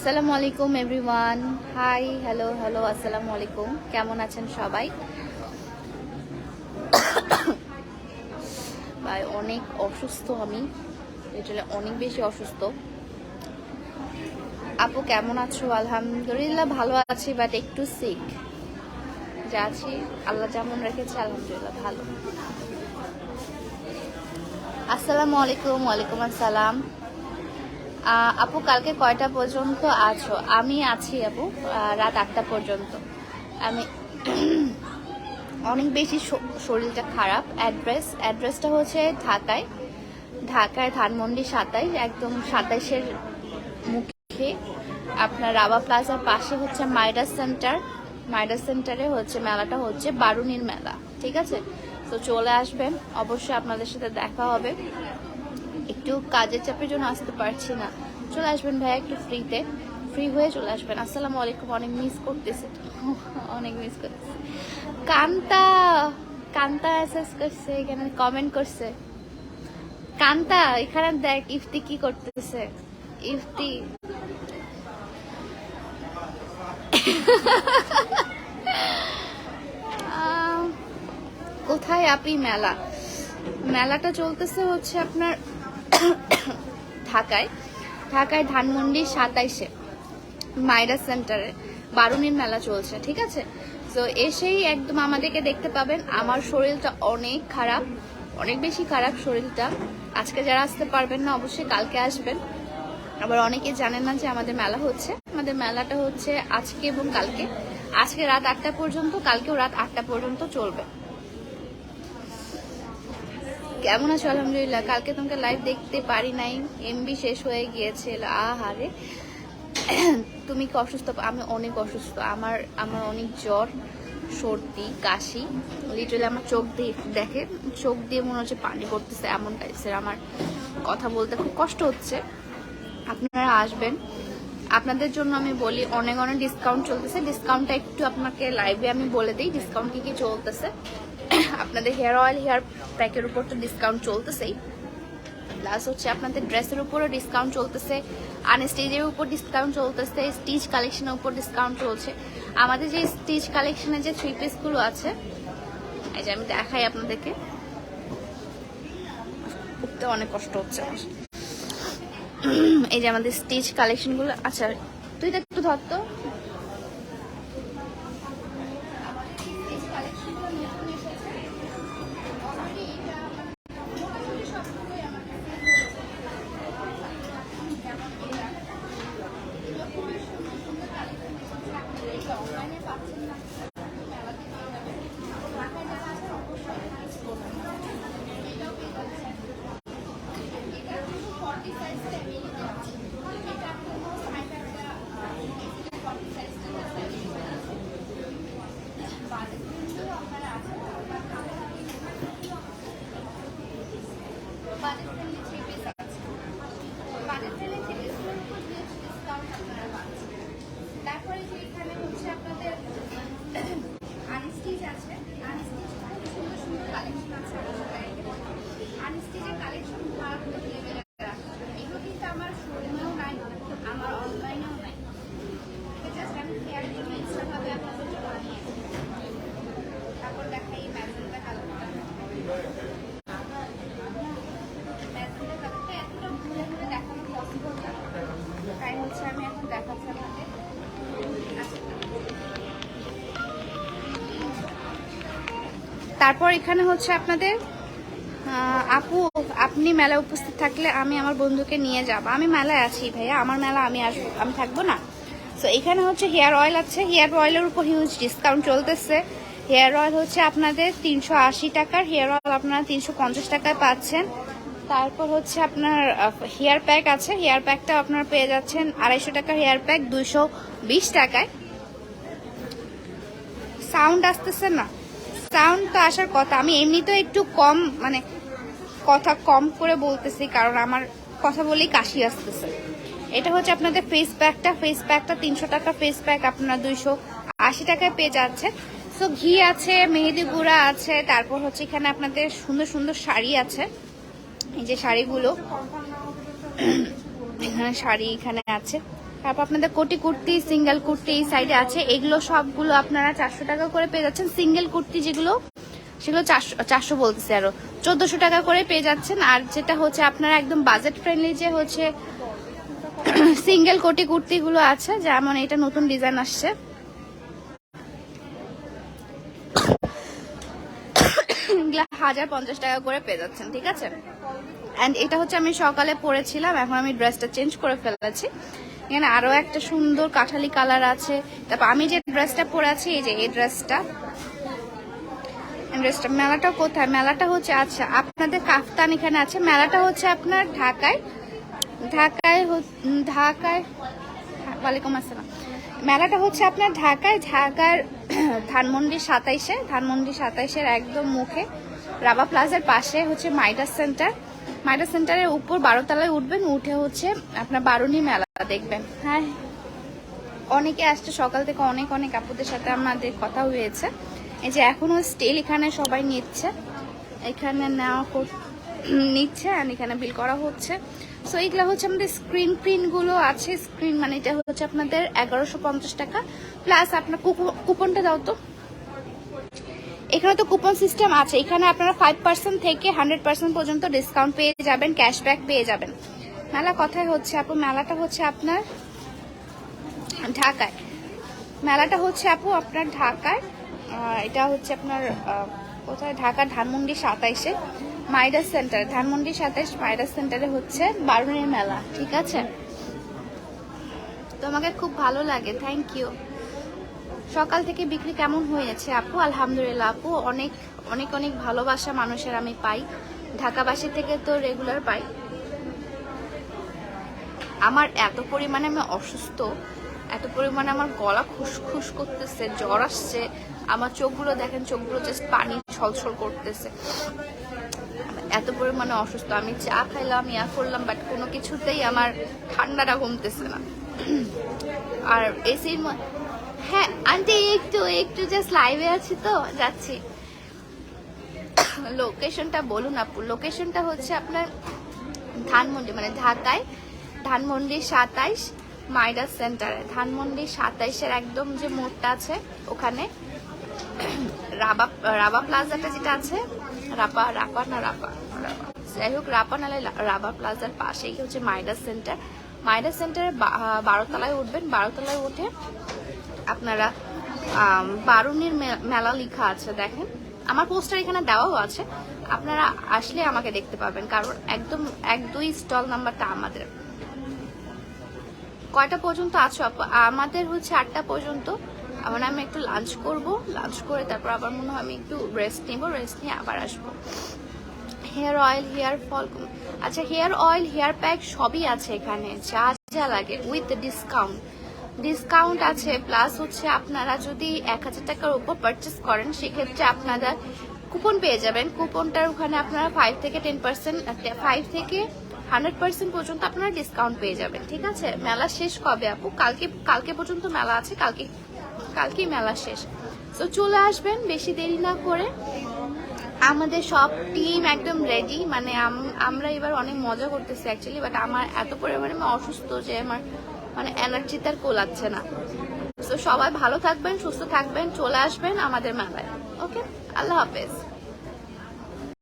আসসালামু আলাইকুম everyone hi hello hello আসসালামু আলাইকুম। কেমন আছেন সবাই? ভাই, অনেক অসুস্থ আমি। লিটারালি অনেক বেশি অসুস্থ। আপু, কেমন আছো? আলহামদুলিল্লাহ ভালো আছি বাট একটু সিক যা আছি, আল্লাহ যেমন রেখেছে, আলহামদুলিল্লাহ ভালো। আসসালামু আলাইকুম, ওয়ালাইকুম আসসালাম। আপু, কালকে কয়টা পর্যন্ত আছো? আমি আছি, আপু রাত আটটা পর্যন্ত। আমি অনেক বেশি শরীরটা খারাপ। অ্যাড্রেস অ্যাড্রেসটা হচ্ছে ঢাকায়। ঢাকায় ধানমন্ডি সাতাইশ, একদম সাতাইশের মুখে। আপনার রাবা প্লাজার পাশে হচ্ছে মাইডাস সেন্টার। মাইডাস সেন্টারে হচ্ছে মেলাটা হচ্ছে বারুনির মেলা, ঠিক আছে? তো চলে আসবেন। অবশ্যই আপনাদের সাথে দেখা হবে। একটু কাজের চাপের জন্য আসতে পারছি না। চলে আসবেন ভাইয়া একটু ফ্রিতে ফ্রি হয়ে চলে আসবেন। আসসালামু আলাইকুম, অনেক মিস করতেছে। অনেক মিস করতেছে। কান্তা কান্তা এসএস করছে, এখানে কমেন্ট করছে। কান্তা, এখানে দেখ, ইফতি কি করতেছে? ইফতি। কোথায় আপি মেলা? মেলাটা চলতেছে হচ্ছে আপনার ঢাকায়। ঢাকায় ধানমন্ডি সাতাইশে মাইরা সেন্টারে বারুনির মেলা চলছে, ঠিক আছে? তো এসেই একদম আমাদেরকে দেখতে পাবেন। আমার শরীরটা অনেক খারাপ, অনেক বেশি খারাপ শরীরটা। আজকে যারা আসতে পারবেন না, অবশ্যই কালকে আসবেন। আবার অনেকে জানেন না যে আমাদের মেলা হচ্ছে। আমাদের মেলাটা হচ্ছে আজকে এবং কালকে। আজকে রাত আটটা পর্যন্ত, কালকেও রাত আটটা পর্যন্ত চলবে। কেমন আছো? আলহামদুলিল্লাহ। কালকে তোমাকে লাইভ দেখতে পারি নাই। এমবি শেষ হয়ে গিয়েছিল আহারে। তুমি কি অসুস্থ? আমি অনেক অসুস্থ। আমার আমার অনেক জ্বর, সর্দি, কাশি। লিটারালি আমার চোখ দিয়ে, দেখে, চোখ দিয়ে মনে হচ্ছে পানি পড়তেছে, এমন টাইপসের আমার কথা বলতে খুব কষ্ট হচ্ছে। আপনারা আসবেন। আপনাদের জন্য আমি বলি, অনেক অনেক ডিসকাউন্ট চলতেছে। ডিসকাউন্টটা একটু আপনাকে লাইভে আমি বলে দিই। ডিসকাউন্ট কি কি চলতেছে? আপনাদের হেয়ার অয়েল, হেয়ার প্যাকের উপর তো ডিসকাউন্ট চলতেছেই। প্লাস হচ্ছে আপনাদের ড্রেসের উপরও ডিসকাউন্ট চলতেছে আনস্টেজের উপর ডিসকাউন্ট চলতেছে স্টিচ কালেকশনের উপর ডিসকাউন্ট চলছে। আমাদের যে স্টিচ কালেকশনের যে থ্রি পিসগুলো আছে, এই যে আমি দেখাই আপনাদেরকে। উঠতে অনেক কষ্ট হচ্ছে। এই যে আমাদের স্টিচ কালেকশনগুলো আচ্ছা তুই তো একটু ধর তো Gracias. তারপর এখানে হচ্ছে আপনাদের আপু, আপনি মেলায় উপস্থিত থাকলে আমি আমার বন্ধুকে নিয়ে যাব। আমি মেলায় আছি ভাইয়া, আমার মেলা আমি আসব, আমি থাকব না। তো এখানে হচ্ছে হেয়ার অয়েল আছে, হেয়ার অয়েলের উপর হিউজ ডিসকাউন্ট চলতেছে। হেয়ার অয়েল হচ্ছে আপনাদের তিনশো আশি টাকার, হেয়ার অয়েল আপনারা তিনশো পঞ্চাশ টাকায় পাচ্ছেন। তারপর হচ্ছে আপনার হেয়ার প্যাক আছে, হেয়ার প্যাকটা আপনারা পেয়ে যাচ্ছেন আড়াইশো টাকার হেয়ার প্যাক, দুইশো বিশ টাকায়। সাউন্ড আসতেছে না। সাউন্ড তো আসার কথা, আমি এমনিতেও একটু কম মানে কথা কম করে বলতেছি, কারণ আমার কথা বলেই কাশি আসতেছে। এটা হচ্ছে আপনাদের ফেস প্যাকটা ফেস প্যাকটা তিনশো টাকা ফেস প্যাক আপনারা দুইশো আশি টাকায় পেয়ে যাচ্ছেন। সো ঘি আছে, মেহেদি গুঁড়া আছে, তারপর হচ্ছে এখানে আপনাদের সুন্দর সুন্দর শাড়ি আছে। এই যে শাড়িগুলো, এখানে শাড়ি এখানে আছে। তারপর আপনাদের কোটি কুর্তি সিঙ্গেল কুর্তি এই সাইডে আছে। এগুলো সবগুলো আপনারা চারশো টাকা করে পেয়ে যাচ্ছেন। সিঙ্গেল কুর্তি যেগুলো, সেগুলো চারশো চারশো বলতেছে আরও। চোদ্দশো টাকা করে পেয়ে যাচ্ছেন। আর যেটা হচ্ছে আপনারা একদম বাজেট ফ্রেন্ডলি যে হচ্ছে সিঙ্গেল কোটি কুর্তিগুলো আছে, যেমন এটা নতুন ডিজাইন আসছে। হাজার পঞ্চাশ টাকা করে পেয়ে যাচ্ছেন, ঠিক আছে? অ্যান্ড এটা হচ্ছে আমি সকালে পরেছিলাম, এখন আমি ড্রেসটা চেঞ্জ করে ফেলেছি। এখানে আরও একটা সুন্দর কাঠালি কালার আছে। তারপর আমি যে ড্রেসটা পরে আছি, এই যে এই ড্রেসটা ড্রেসটা মেলাটা কোথায়? মেলাটা হচ্ছে আচ্ছা আপনাদের কাফতান এখানে আছে। মেলাটা হচ্ছে আপনার ঢাকায়। ঢাকায় ঢাকায়, ওয়ালাইকুম আসসালাম। মেলাটা হচ্ছে আপনার ঢাকায়, ঢাকার ধানমন্ডি সাতাইশে ধানমন্ডি সাতাইশের একদম মুখে। রাবা প্লাজার পাশে হচ্ছে মাইডাস সেন্টার। মাইডাস সেন্টারের উপর বারোতলায় উঠবেন, উঠে হচ্ছে আপনার বারুনি মেলা। দেখবেন। হ্যাঁ। অনেকে আসছে সকাল থেকে অনেক অনেক আপুদের সাথে আমাদের কথা হয়েছে। এই যে এখনও স্টিল এখানে সবাই নিচ্ছে। এখানে নেওয়া নিচ্ছে আর এখানে বিল করা হচ্ছে। সো এইগুলো হচ্ছে আমাদের স্ক্রিন প্রিন্টগুলো আছে। স্ক্রিন মানে এটা হচ্ছে আপনাদের এগারোশো টাকা। প্লাস আপনার কুপনটা দাও তো। এখানে তো কুপন সিস্টেম আছে। এখানে আপনারা ফাইভ পার্সেন্ট থেকে হান্ড্রেড পার্সেন্ট পর্যন্ত ডিসকাউন্ট পেয়ে যাবেন ক্যাশব্যাক পেয়ে যাবেন। মেলা কথায় হচ্ছে আপু, মেলাটা হচ্ছে আপনার ঢাকায়। মেলাটা হচ্ছে আপু আপনার ঢাকায় এটা হচ্ছে আপনার কোথায়? ঢাকা ধানমন্ডি সাতাইশে মাইডাস সেন্টার। ধানমন্ডি সাতাইশ মাইডাস সেন্টারে হচ্ছে বারুণের মেলা, ঠিক আছে? তোমাকে খুব ভালো লাগে থ্যাংক ইউ সকাল থেকে বিক্রি কেমন হয়েছে আপু? আলহামদুলিল্লাহ আপু, অনেক অনেক অনেক ভালোবাসা মানুষের আমি পাই। ঢাকাবাসী থেকে তো রেগুলার পাই। আমার এত পরিমাণে আমি অসুস্থ, এত পরিমাণে আমার গলা খুসখুস করতেছে, জ্বর আসছে, আমার চোখগুলো দেখেন, চোখগুলো জাস্ট পানি ছলছল করতেছে। এত পরিমাণে অসুস্থ, আমি চা খাইলাম, ইয়া করলাম বাট কোনো কিছুতেই আমার ঠান্ডাটা কমতেছে না। আর এসির হ্যাঁ আন্টি, একটু একটু জাস্ট লাইভে আছি তো, যাচ্ছি। লোকেশনটা বলুন আপু লোকেশনটা হচ্ছে আপনার ধানমন্ডি মানে ঢাকায় ধানমন্ডি সাতাইশ মাইডাস সেন্টারে। ধানমন্ডি সাতাইশের একদম যে মোড়টা আছে, ওখানে রাবা রাবা প্লাজাটা যেটা আছে, রাপা রাপা না রাপা? যাই হোক, রাপা নালে রাবা প্লাজার পাশেই হচ্ছে মাইডাস সেন্টার। মাইডাস সেন্টারে বারোতলায় উঠবেন। বারোতলায় উঠে আপনারা বারুনির মেলা লেখা আছে, দেখেন। আমার পোস্টার এখানে দেওয়াও আছে। আপনারা আসলে আমাকে দেখতে পাবেন, কারণ একদম এক দুই স্টল নাম্বারটা আমাদের। কয়টা পর্যন্ত আছো আমাদের হচ্ছে আটটা পর্যন্ত। আবার আমি একটু লাঞ্চ করব লাঞ্চ করে তারপর আবার মনে হয় আমি একটু রেস্ট নিব রেস্ট নিয়ে আবার আসব। হেয়ার অয়েল হেয়ার ফল আচ্ছা হেয়ার অয়েল হেয়ার প্যাক সবই আছে এখানে। যা যা লাগে উইথ ডিসকাউন্ট ডিসকাউন্ট আছে প্লাস হচ্ছে আপনারা যদি এক হাজার টাকার উপর পারচেস করেন, সেক্ষেত্রে আপনারা কুপন পেয়ে যাবেন। কুপনটার ওখানে আপনারা ফাইভ থেকে টেন পার্সেন্ট ফাইভ থেকে হান্ড্রেড পার্সেন্ট পর্যন্ত আপনারা ডিসকাউন্ট পেয়ে যাবেন, ঠিক আছে? মেলা শেষ কবে আপু? কালকে কালকে পর্যন্ত মেলা আছে, কালকে, কালকেই মেলা শেষ। তো চলে আসবেন, বেশি দেরি না করে। আমাদের সব টিম একদম রেডি মানে আম- আমরা এবার অনেক মজা করতেছি অ্যাকচুয়ালি বাট আমার এত পরিমাণে আমি অসুস্থ যে আমার মানে এনার্জি তার কোলাচ্ছে না। তো সবাই ভালো থাকবেন, সুস্থ থাকবেন, চলে আসবেন আমাদের মেলায়। ওকে আল্লাহ হাফেজ।